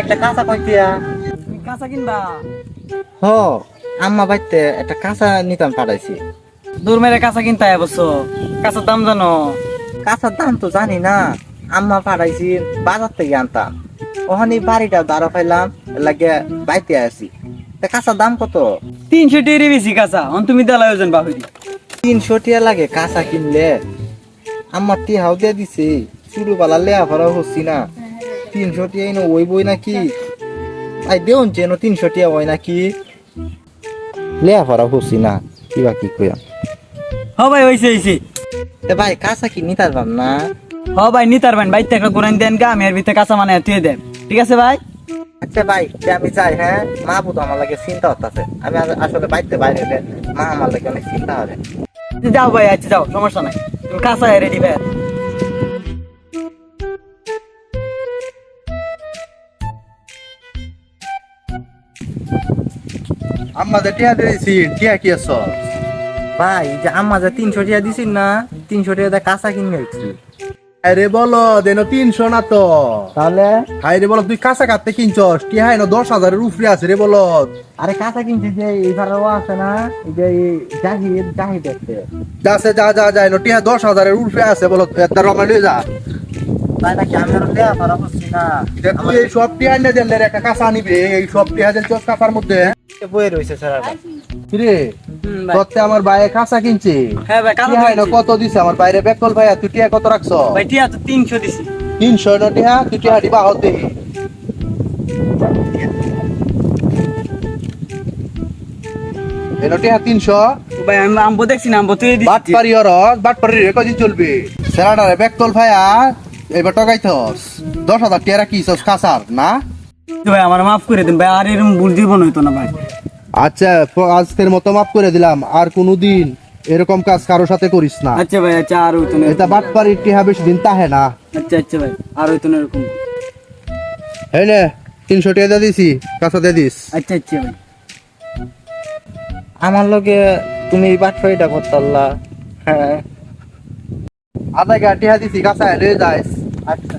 একটা কাঁচা কইতিয়া তুমি কাঁচা কিনবা? হ আম্মা বাইতে একটা কাঁচা নিতাম পাঠাইছি। দূর মেরে কাঁচা কিনতে অবশ্য কাঁচার দাম জানো? কাঁচার দাম তো জানি না। আম্মা পাঠাইছি বাজার থেকে আনতাম। ওখানে বাড়িটা দাঁড়া পাইলাম লাগে বাইতে আসি তা কাঁচার দাম কত? তিনশো টেরি বেশি কাঁচা। অন তুমি দেলা ওজন বাহুরি তিনশো টিয়া লাগে কাঁচা কিনলে। আমার টিহাও দিয়ে দিছে শুরু পালা লেয়া ভরা হচ্ছি না। তিনশো টিয়া এনে ওই বই নাকি? আই দেউন চেন তিনশো টিয়া ওই নাকি? লেয়া ভরা হচ্ছি না কিবা কি কইয়া হ ভাই হইছে হইছে। তে ভাই কাঁচা কি নিতার পাম না? হ ভাই নিতার ভাই বাইতে একটা কোরআন দেন গা আমি এর ভিতরে কাঁচা মানে তুই দেন ঠিক আছে ভাই? আচ্ছা ভাই আমি যাই হ্যাঁ? মা বুধ আমার লাগে চিন্তা হতাছে আমি আসলে বাইতে বাইরে মা আমার লাগে অনেক চিন্তা হবে যাও ভাই আচ্ছা যাও সমস্যা নাই। তুমি কাঁচা রেডি ভাই। আমাদের টিয়া দিয়েছি টিয়া কি আছো? ভাই যে আম্মা যে তিনশো টিয়া দিছিস না তিনশো টিয়া দিয়ে কাঁচা কিনে গেছি আরে বলো দেন তিনশো না তো। তাহলে? হাই রে বলো তুই কাঁচা কাটতে কিনছস? হাই না দশ হাজারের উপরে আছে রে বলো। আরে কাঁচা কিনছি যে আছে না যে জাহিদ জাহিদ দেখতে। যাচ্ছে যা যা যায় না টিয়া দশ হাজারের উপরে আছে বলো যা। দেখ এই সব টিয়া দিলে একটা কাঁচা নিবে এই সব টিয়া দেন কাঁচার মধ্যে। বই রয়েছে স্যার কিরে হুম, আমার বাইরে কাঁচা কিনছে। হ্যাঁ ভাই কাঁচা টিয়া হাই না দিয়েছি। কত দিছে? আমার বাইরে বেকল ভাইয়া তুই টিয়া কত রাখছ? ভাই টিয়া তো তিনশো দিছি। তিনশো না টিয়া? তুই টিয়া দিবা হতে এনো টিয়া তিনশো। ভাই আমি আম্বো দেখছি না আম্বো তুই রে কদিন চলবে? সেরাডারে বেকতল ভাইয়া এবার টকাইছস দশ হাজার টিয়া রাখিছস কাসার না? ভাই আমার মাফ করে দিন ভাই আর এরকম ভুল জীবন হইতো না ভাই। আচ্ছা আজকের মতো মাফ করে দিলাম আর কোনোদিন এরকম কাজ কারোর সাথে করিস না। আচ্ছা ভাই আচ্ছা আর হইতো না। এটা বাটপারি টিহা বেশি দিন তাহে না। আচ্ছা আচ্ছা ভাই আর হইতো না এরকম। হ্যাঁ নে তিনশো টাকা দিয়ে দিছি কাঁচা দিয়ে দিস। আচ্ছা আচ্ছা ভাই। আমার লগে তুমি এই বাটফাইটা করতাল্লা। হ্যাঁ। আধা গা টিহা দিছি কাঁচা লয়ে যাইস। আচ্ছা।